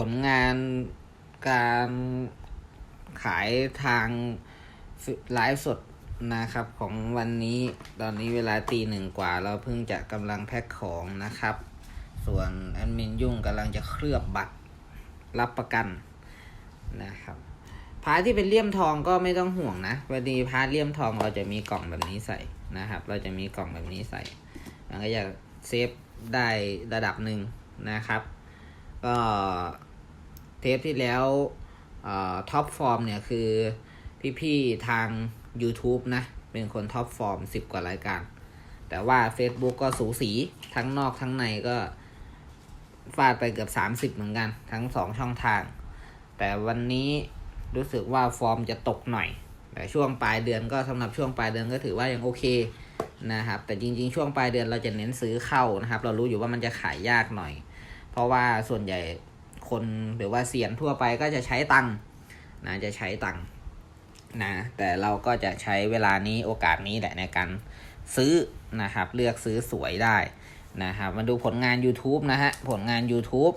ผลงานการขายทางไลฟ์สดนะครับของวันนี้ตอนนี้เวลาตีหนึ่งกว่า เราเพิ่งจะกำลังแพ็คของนะครับ ส่วนแอดมินยุ่งกำลังจะเคลือบบัตรรับประกันนะครับพาที่เป็นเลี่ยมทองก็ไม่ต้องห่วงนะวันนี้พาเลี่ยมทองเราจะมีกล่องแบบนี้ใส่นะครับ เราจะมีกล่องแบบนี้ใส่ มันก็จะเซฟได้ระดับหนึ่งนะครับ ก็ ปที่แล้วท็อปฟอร์มเนี่ยคือพี่ๆทาง YouTube นะ เป็นคนท็อปฟอร์ม 10 กว่ารายการ แต่ว่า Facebook ก็สูสีทั้งนอกทั้งในก็ฟาดไปเกือบ 30 เหมือนกัน ทั้ง 2 ช่องทาง แต่วันนี้รู้สึกว่าฟอร์มจะตกหน่อย แต่ช่วงปลายเดือนก็สำหรับช่วงปลายเดือนก็ถือว่ายังโอเคนะครับ แต่จริงๆ ช่วงปลายเดือนเราจะเน้นซื้อเข้านะครับ เรารู้อยู่ว่ามันจะขายยากหน่อย เพราะว่าส่วนใหญ่ คนหรือว่าเสียนทั่วไปก็จะใช้ตังค์นะจะใช้ตังค์นะแต่เราก็จะใช้เวลานี้โอกาสนี้แหละในการซื้อนะครับเลือกซื้อสวยได้นะครับมาดูผลงาน YouTube นะฮะผลงาน YouTube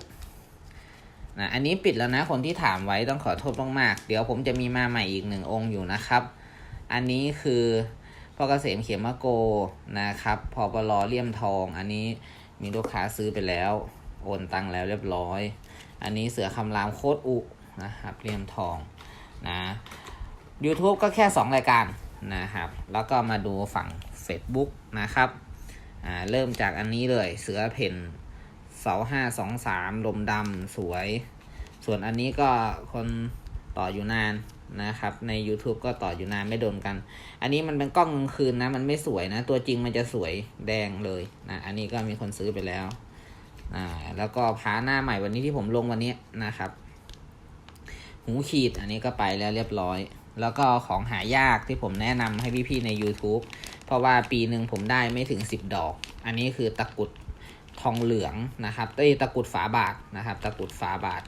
นะอันนี้ปิดแล้วนะคนที่ถามไว้ต้องขอโทษมากๆเดี๋ยวผมจะมีมาใหม่อีกหนึ่งองค์อยู่นะครับ อันนี้คือพ่อเกษมเขียมะโกนะครับพอปลอเลี่ยมทอง อันนี้มีลูกค้าซื้อไปแล้ว โอนตังแล้วเรียบร้อย อันนี้เสือคำรามโคตรอุนะครับเลี่ยมทองนะ YouTube ก็แค่ 2 รายการนะครับ แล้วก็มาดูฝั่ง Facebook นะครับอ่าเริ่มจากอันนี้เลยเสือเพ่นเสาห้าสองสามลมดำสวย ส่วนอันนี้ก็คนต่ออยู่นานนะครับ ใน YouTube ก็ต่ออยู่นานไม่โดนกัน อันนี้มันเป็นกล้องกลางคืนนะ มันไม่สวยนะ ตัวจริงมันจะสวยแดงเลยนะ อันนี้ก็มีคนซื้อไปแล้ว อ่าแล้วก็พาหน้าใหม่วันนี้ที่ผมลงวันนี้นะครับ หูขีดอันนี้ก็ไปแล้วเรียบร้อย แล้วก็ของหายากที่ผมแนะนำให้พี่ๆใน YouTube เพราะว่าปีหนึ่งผมได้ไม่ถึง 10 ดอก อันนี้คือตะกุดทองเหลืองนะครับเอ้ยตะกุดฝาบาทนะครับ ตะกุดฝาบาท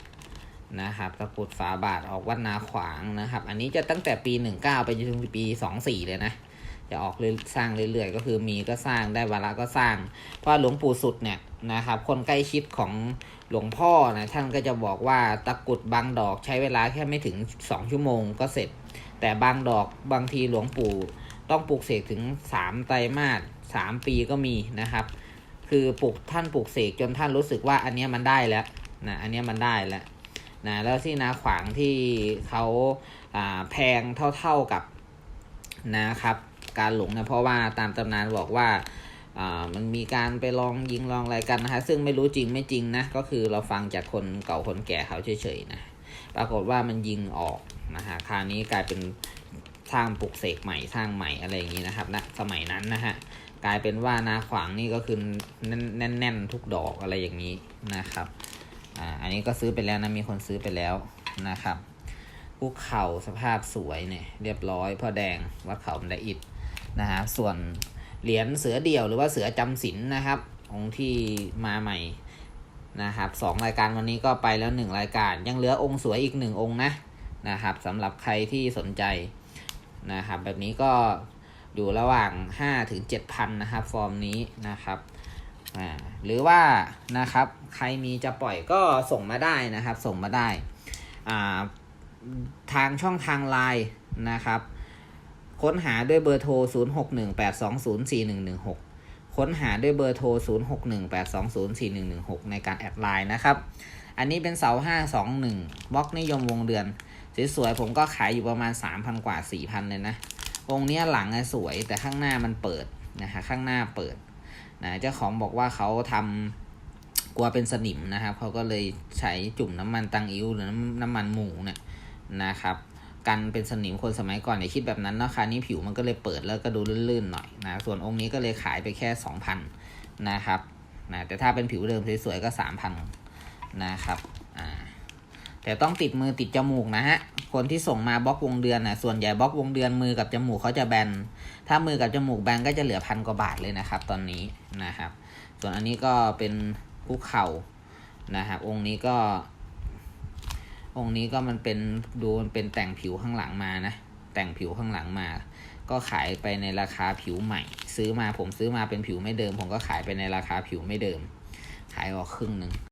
นะครับ ตะกุดฝาบาทออกวัดนาขวางนะครับ อันนี้จะตั้งแต่ปี 19 ไปจนถึงปี 24 เลยนะ จะออกเรื่อยสร้างเรื่อยๆ ก็คือมีก็สร้างได้เวลาก็สร้าง เพราะหลวงปู่สุดเนี่ยนะครับ คนใกล้ชิดของหลวงพ่อนะท่านก็จะบอกว่าตะกรุดบางดอกใช้เวลาแค่ไม่ถึง 2 ชั่วโมงก็เสร็จ แต่บางดอกบางทีหลวงปู่ต้องปลูกเสกถึง 3 ไตรมาส3ปีก็มีนะครับ คือปลูกท่านปลูกเสกจนท่านรู้สึกว่าอันนี้มันได้แล้วนะอันนี้มันได้แล้วนะแล้วที่นาขวางที่เขาแพงเท่าๆกับนะครับ การหลงนะเพราะว่าตามตำนานบอกว่ามันมีการไปลองยิงลองอะไรกันนะฮะซึ่งไม่รู้จริงไม่จริงนะก็คือเราฟังจากคนเก่าคนแก่เขาเฉยๆนะปรากฏว่ามันยิงออกนะฮะคราวนี้กลายเป็นสร้างปลุกเสกใหม่สร้างใหม่อะไรอย่างนี้นะครับนะสมัยนั้นนะฮะกลายเป็นว่านาขวางนี่ก็คือแน่นๆทุกดอกอะไรอย่างนี้นะครับอ่าอันนี้ก็ซื้อไปแล้วนะมีคนซื้อไปแล้วนะครับภูเขาสภาพสวยเนี่ยเรียบร้อยพ่อแดงวัดเขาบันไดอิฐ นะฮะส่วนเหรียญเสือเดี่ยวหรือว่าเสือจำศีลนะครับ องค์ที่มาใหม่นะครับสองรายการวันนี้ก็ไปแล้วหนึ่งรายการ ยังเหลือองค์สวยอีกหนึ่งองค์นะนะครับสำหรับใครที่สนใจนะครับแบบนี้ก็อยู่ระหว่าง5ถึง7,000นะครับฟอร์มนี้นะครับหรือว่านะครับใครมีจะปล่อยก็ส่งมาได้นะครับ ส่งมาได้ทางช่องทางไลน์นะครับ ค้นหาด้วยเบอร์โทร 0618204116 ค้นหาด้วยเบอร์โทร 0618204116 ในการแอดไลน์นะครับ อันนี้เป็นเสา 521บล็อกนิยมวงเดือน สวยๆ ผมก็ขายอยู่ประมาณ 3,000 กว่า 4,000 เลยนะ องค์นี้หลังสวยแต่ข้างหน้ามันเปิดนะฮะข้างหน้าเปิดนะเจ้าของบอกว่าเขาทำกลัวเป็นสนิมนะครับเขาก็เลยใช้จุ่มน้ำมันตังอิ้วหรือน้ำน้ำมันหมูเนี่ยนะครับ กันเป็นสนิมคนสมัยก่อนอย่าคิดแบบนั้นเนาะคราวนี้ผิวมันก็เลยเปิดแล้วก็ดูลื่นๆหน่อยนะส่วนองค์นี้ก็เลยขายไปแค่ 2,000นะครับนะแต่ถ้าเป็นผิวเดิมสวยๆก็ 3,000นะครับอ่าแต่ต้องติดมือติดจมูกนะฮะ คนที่ส่งมาบล็อกวงเดือนนะส่วนใหญ่บล็อกวงเดือนมือกับจมูกเขาจะแบน ถ้ามือกับจมูกแบนก็จะเหลือพันกว่าบาทเลยนะครับ ตอนนี้นะครับ ส่วนอันนี้ก็เป็นภูเขานะครับ องค์นี้ก็ องค์นี้ก็มันเป็นดูมันเป็นแต่งผิวข้างหลังมานะ แต่งผิวข้างหลังมา ก็ขายไปในราคาผิวใหม่ ซื้อมาผมซื้อมาเป็นผิวไม่เดิม ผมก็ขายไปในราคาผิวไม่เดิม ขายออกครึ่งหนึ่ง